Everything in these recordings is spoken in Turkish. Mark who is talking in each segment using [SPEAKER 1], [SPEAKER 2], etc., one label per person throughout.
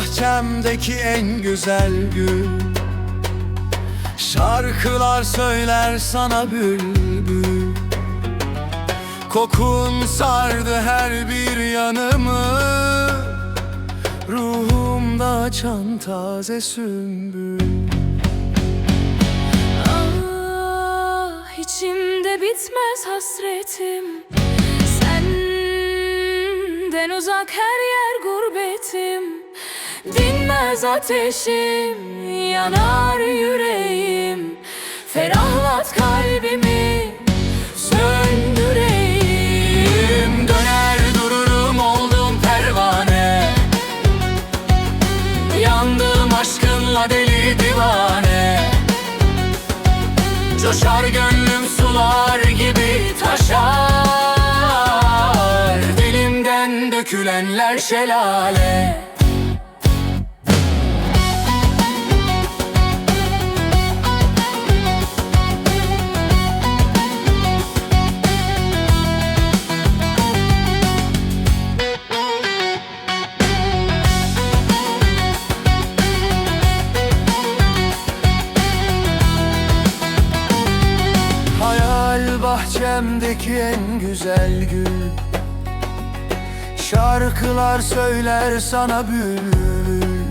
[SPEAKER 1] bahçemdeki en güzel gül. Şarkılar söyler sana bülbül. Kokun sardı her bir yanımı. Ruhumda açan taze sümbül.
[SPEAKER 2] Ah, içimde bitmez hasretim. Senden uzak her yer gurbetim Dinmez ateşim Yanar yüreğim. Ferahlat kalbimi Söndüreyim.
[SPEAKER 1] Döner dururum oldum pervane. Yandım aşkınla deli divane. Coşar gönlüm sular gibi taşar. Dilimden dökülenler şelale bahçemdeki en güzel gül. Şarkılar söyler sana bülbül.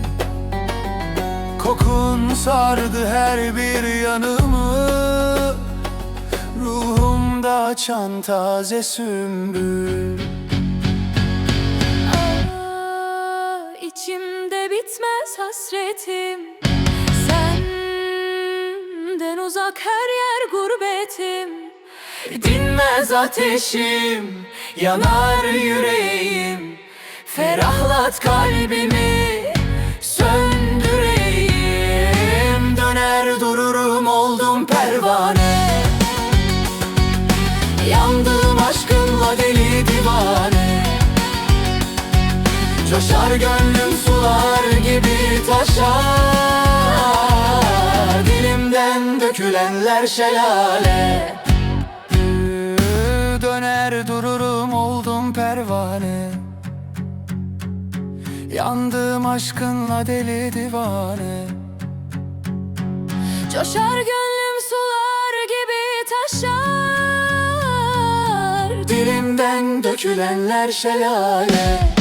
[SPEAKER 1] Kokun sardı her bir yanımı. Ruhumda açan taze sümbül.
[SPEAKER 2] Ah, içimde bitmez hasretim. Senden uzak her yer gurbetim
[SPEAKER 1] Dinmez ateşim, yanar yüreğim. Ferahlat kalbimi, söndüreyim. Döner dururum oldum pervane. Yandım aşkınla deli divane. Coşar gönlüm sular gibi taşar. Dilimden dökülenler şelale Yandım aşkınla deli divane.
[SPEAKER 2] Coşar gönlüm sular gibi taşar.
[SPEAKER 1] Dilimden dökülenler şelale